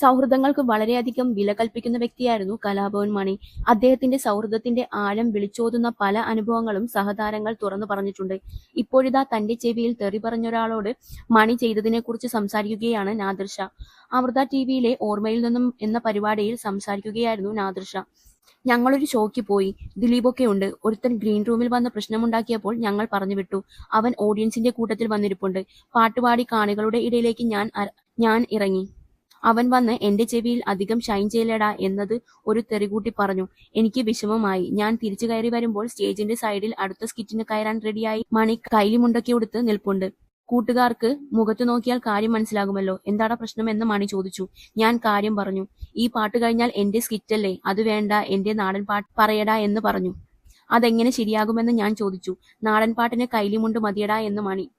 സൗഹൃദങ്ങൾക്ക് വളരെയധികം വില കൽപ്പിക്കുന്ന വ്യക്തിയായിരുന്നു കലാഭവൻ മണി. അദ്ദേഹത്തിന്റെ സൗഹൃദത്തിന്റെ ആഴം വിളിച്ചോതുന്ന പല അനുഭവങ്ങളും സഹതാരങ്ങൾ തുറന്നു പറഞ്ഞിട്ടുണ്ട്. ഇപ്പോഴിതാ തന്റെ ചെവിയിൽ തെറി പറഞ്ഞൊരാളോട് മണി ചെയ്തതിനെക്കുറിച്ച് സംസാരിക്കുകയാണ് നാദർഷ അമൃത ടി വിയിലെ ഓർമ്മയിൽ നിന്നും എന്ന പരിപാടിയിൽ സംസാരിക്കുകയായിരുന്നു നാദർഷ ഞങ്ങളൊരു ഷോയ്ക്ക് പോയി. ദിലീപൊക്കെ ഉണ്ട്. ഒരുത്തൻ ഗ്രീൻ റൂമിൽ വന്ന് പ്രശ്നമുണ്ടാക്കിയപ്പോൾ ഞങ്ങൾ പറഞ്ഞു വിട്ടു അവൻ ഓഡിയൻസിന്റെ കൂട്ടത്തിൽ വന്നിരിപ്പുണ്ട്. പാട്ടുപാടി കാണികളുടെ ഇടയിലേക്ക് ഞാൻ ഞാൻ ഇറങ്ങി. അവൻ വന്ന് എന്റെ ചെവിയിൽ അധികം ഷൈൻ ചെയ്യലടാ എന്നത് ഒരു തെറികൂട്ടി പറഞ്ഞു. എനിക്ക് വിഷമമായി. ഞാൻ തിരിച്ചു കയറി വരുമ്പോൾ സ്റ്റേജിന്റെ സൈഡിൽ അടുത്ത സ്കിറ്റിന് കയറാൻ റെഡിയായി മണി കൈലിമുണ്ടൊക്കെ ഉടുത്ത് നിൽപ്പുണ്ട്. കൂട്ടുകാർക്ക് മുഖത്ത് നോക്കിയാൽ കാര്യം മനസ്സിലാകുമല്ലോ. എന്താടാ പ്രശ്നം എന്ന് മണി ചോദിച്ചു. ഞാൻ കാര്യം പറഞ്ഞു. ഈ പാട്ട് കഴിഞ്ഞാൽ എന്റെ സ്കിറ്റല്ലേ അത് വേണ്ട. എന്റെ നാടൻ പാട്ട് പറയടാ എന്ന് പറഞ്ഞു. അതെങ്ങനെ ശരിയാകുമെന്ന് ഞാൻ ചോദിച്ചു. നാടൻ പാട്ടിന് കൈലിമുണ്ട് മതിയടാ എന്ന് മണി.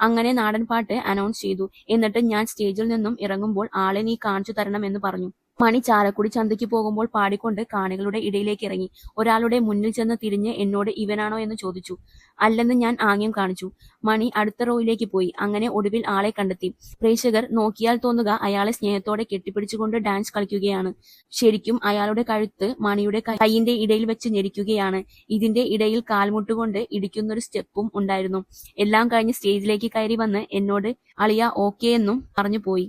അങ്ങനെ നാടൻ പാട്ട് അനൗൺസ് ചെയ്തു. എന്നിട്ട് ഞാൻ സ്റ്റേജിൽ നിന്നും ഇറങ്ങുമ്പോൾ ആളെ നീ കാണിച്ചു തരണം എന്ന് പറഞ്ഞു. മണി ചാരക്കുടി ചന്തയ്ക്ക് പോകുമ്പോൾ പാടിക്കൊണ്ട് കാണികളുടെ ഇടയിലേക്ക് ഇറങ്ങി. ഒരാളുടെ മുന്നിൽ ചെന്ന് തിരിഞ്ഞ് എന്നോട് ഇവനാണോ എന്ന് ചോദിച്ചു. അല്ലെന്ന് ഞാൻ ആംഗ്യം കാണിച്ചു. മണി അടുത്ത റോയിലേക്ക് പോയി. അങ്ങനെ ഒടുവിൽ ആളെ കണ്ടെത്തി. പ്രേക്ഷകർ നോക്കിയാൽ തോന്നുക അയാളെ സ്നേഹത്തോടെ കെട്ടിപ്പിടിച്ചുകൊണ്ട് ഡാൻസ് കളിക്കുകയാണ്. ശരിക്കും അയാളുടെ കഴുത്ത് മണിയുടെ കൈയിന്റെ ഇടയിൽ വെച്ച് ഞെരിക്കുകയാണ്. ഇതിന്റെ ഇടയിൽ കാൽമുട്ടുകൊണ്ട് ഇടിക്കുന്നൊരു സ്റ്റെപ്പും ഉണ്ടായിരുന്നു. എല്ലാം കഴിഞ്ഞ് സ്റ്റേജിലേക്ക് കയറി വന്ന് എന്നോട് അളിയ ഓക്കേ എന്നും പറഞ്ഞു പോയി.